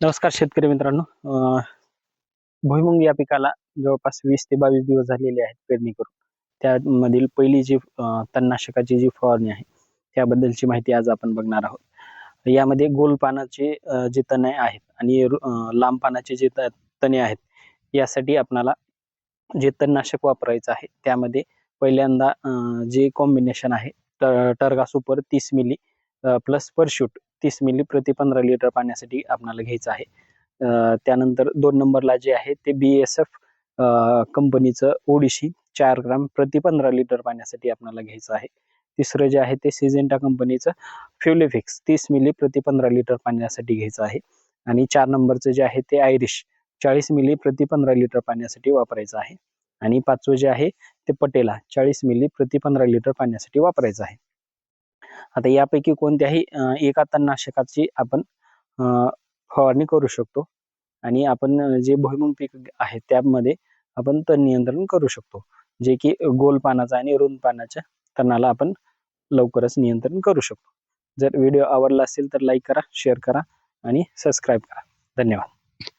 नमस्कार शेतकरी मित्रांनो. भुईमुंग या पिकाला जवळपास वीस ते बावीस दिवस झालेले आहेत पेरणी करून. त्यामधील पहिली जी तणनाशकाची जी फवारणी आहे त्याबद्दलची माहिती आज आपण बघणार आहोत. यामध्ये गोल पानाचे जे तणे आहेत आणि लांब पानाचे जे तणे आहेत यासाठी आपणाला जे तणनाशक वापरायचं आहे त्यामध्ये पहिल्यांदा जे कॉम्बिनेशन आहे ट- टर्गा सुपर तीस मिली प्लस परशूट तीस मिली प्रति पंधरा लिटर पाण्यासाठी आपणाला घ्यायचं आहे. त्यानंतर दोन नंबरला जे आहे ते बी एस एफ कंपनीचं ओडिशी चार ग्राम प्रति पंधरा लिटर पाण्यासाठी आपल्याला घ्यायचं आहे. तिसरं जे आहे ते सिजेंटा कंपनीचं फ्युलिफिक्स तीस मिली प्रति पंधरा लिटर पाण्यासाठी घ्यायचं आहे. आणि चार नंबरचं जे आहे ते आयरिश चाळीस मिली प्रति पंधरा लिटर पाण्यासाठी वापरायचं आहे. आणि पाचवं जे आहे ते पटेला चाळीस मिली प्रति पंधरा लिटर पाण्यासाठी वापरायचं आहे. आता यापैकी कोणत्याही एका तणनाशकाची आपण फवारणी करू शकतो. आणि आपण जे भुईमुंग पीक आहे त्यामध्ये आपण तण नियंत्रण करू शकतो. जे की गोल पानाचा आणि रुंद पानाच्या तणाला आपण लवकरच नियंत्रण करू शकतो. जर व्हिडिओ आवडला असेल तर लाईक करा शेअर करा आणि सबस्क्राईब करा. धन्यवाद.